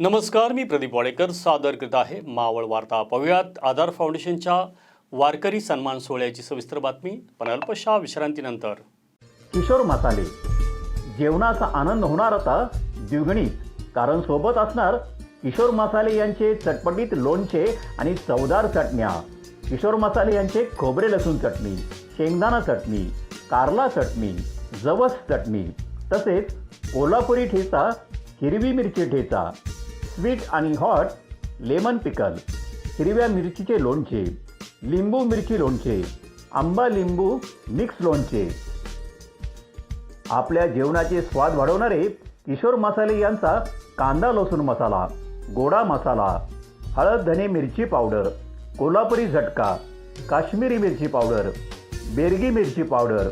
नमस्कार मी प्रदीप वाडेकर सादर करत आहे मावळ वार्ता. पाहूयात आधार फाउंडेशनच्या वारकरी सन्मान सोहळ्याची सविस्तर बातमी पण अल्पशा विश्रांतीनंतर. किशोर मसाले जेवणाचा आनंद होणार आता द्विगणित. कारण सोबत असणार किशोर मसाले यांचे चटपटीत लोणचे आणि चवदार चटण्या. किशोर मसाले यांचे खोबरे लसूण चटणी शेंगदाणा चटणी कारला चटणी जवस चटणी तसेच कोल्हापुरी ठेचा हिरवी मिरची ठेचा. स्वीट आणि हॉट लेमन पिकल हिरव्या मिरचीचे लोणचे लिंबू मिरची लोणचे आंबा लिंबू मिक्स लोणचे. आपल्या जेवणाचे स्वाद वाढवणारे किशोर मसाले यांचा कांदा लसूण मसाला गोडा मसाला हळद धने मिरची पावडर कोल्हापुरी झटका काश्मीरी मिरची पावडर बेरगी मिरची पावडर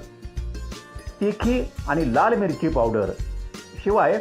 तिखी आणि लाल मिरची पावडर. शिवाय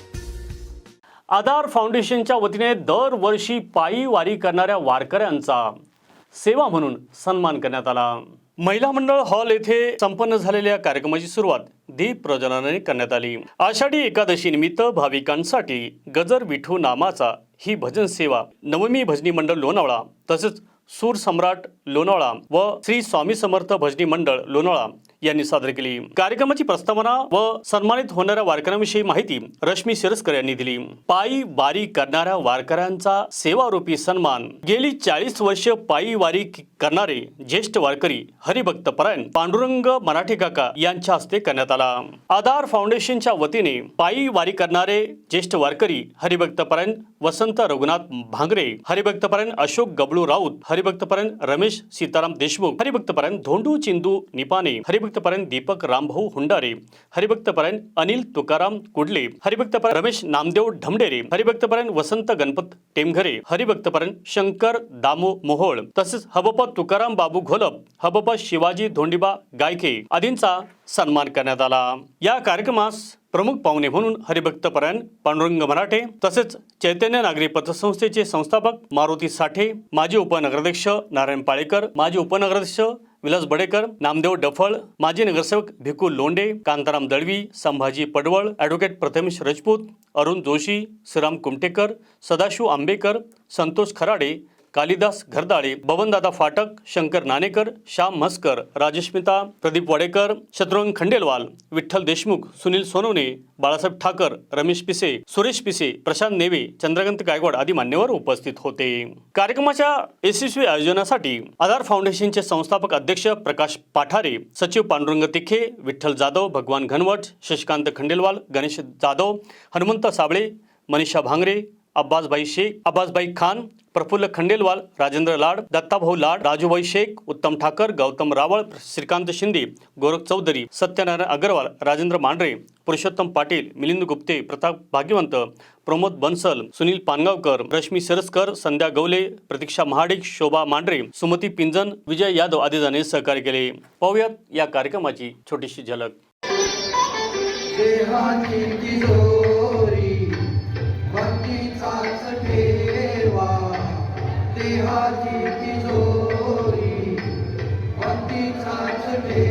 आधार फाउंडेशनच्या वतीने दरवर्षी पायी वारी करणाऱ्या वारकऱ्यांचा सेवा म्हणून सन्मान करण्यात आला. महिला मंडळ हॉल येथे संपन्न झालेल्या कार्यक्रमाची सुरुवात दीप प्रज्वलनाने करण्यात आली. आषाढी एकादशी निमित्त भाविकांसाठी गजर विठू नामाचा ही भजन सेवा नवमी भजनी मंडळ लोणावळा तसेच सूर सम्राट लोणावळा व श्री स्वामी समर्थ भजनी मंडळ लोणावळा यांनी सादर केली. कार्यक्रमाची प्रस्तावना व सन्मानित होणाऱ्या वारकऱ्यांविषयी माहिती रश्मी शिरस्कर यांनी दिली. पायी वारी करणाऱ्या वारकऱ्यांचा सेवारूपी सन्मान. गेली चाळीस वर्ष पायी वारी करणारे ज्येष्ठ वारकरी हरिभक्त परायण पांडुरंग मराठी काका यांच्या हस्ते करण्यात आला. आधार फाउंडेशनच्या वतीने पायी वारी करणारे ज्येष्ठ वारकरी हरिभक्त परायण वसंत रघुनाथ भांगरे हरिभक्त परायण अशोक गबळू राऊत हरिभक्त परायण सीताराम देशमुख हरिभक्तपर्यंत धोंडू चिंदू निपाने हरिभक्तपर्यंत दीपक रामभाऊ हुंडारे हरिभक्तपर्यंत अनिल तुकाराम कुडले हरिभक्त रमेश नामदेव ढमडेरे हरिभक्तपर्यंत वसंत गणपत टेमघरे हरिभक्तपरायण शंकर दामो मोहोळ तसेच हबपा तुकाराम बाबू घोलप हबपा शिवाजी धोंडीबा गायके आदींचा सन्मान करण्यात आला. या कार्यक्रमास प्रमुख पाहुणे म्हणून हरिभक्त परायण पांडुरंग मराठे तसेच चैतन्य नागरी पतसंस्थेचे संस्थापक मारुती साठे माजी उपनगराध्यक्ष नारायण पाळेकर माजी उपनगराध्यक्ष विलास बडेकर नामदेव डफळ माजी नगरसेवक भिकू लोंडे कांताराम दळवी संभाजी पडवळ ॲडव्होकेट प्रथमेश राजपूत अरुण जोशी श्रीराम कुमटेकर सदाशिव आंबेकर संतोष खराडे कालिदास घरदाळे बबनदादा फाटक शंकर नाणेकर श्याम म्हस्कर राजेशमिता प्रदीप वाडेकर शत्रुघ्न खंडेलवाल विठ्ठल देशमुख सुनील सोनवणे बाळासाहेब ठाकर रमेश पिसे सुरेश पिसे प्रशांत नेवे चंद्रकांत गायकवाड आदी मान्यवर उपस्थित होते. कार्यक्रमाच्या यशस्वी आयोजनासाठी आधार फाउंडेशनचे संस्थापक अध्यक्ष प्रकाश पाठारे सचिव पांडुरंग तिखे विठ्ठल जाधव भगवान घनवट शशिकांत खंडेलवाल गणेश जाधव हनुमंत साबळे मनीषा भांगरे अब्बासभाई शेख अब्बासभाई खान प्रफुल्ल खंडेलवाल राजेंद्र लाड दत्ताभाऊ लाड राजूभाई शेख उत्तम ठाकर गौतम रावळ श्रीकांत शिंदे गोरख चौधरी सत्यनारायण अग्रवाल राजेंद्र मांढरे पुरुषोत्तम पाटील मिलिंद गुप्ते प्रताप भाग्यवंत प्रमोद बन्सल सुनील पानगावकर रश्मी सरसकर संध्या गवले प्रतीक्षा महाडिक शोभा मांढरे सुमती पिंजन विजय यादव आदी जणांनी सहकार्य केले. पाहूयात या कार्यक्रमाची छोटीशी झलक. देहाची ठेवा देहाची तिजोरी. भक्तीचाच ठेवा.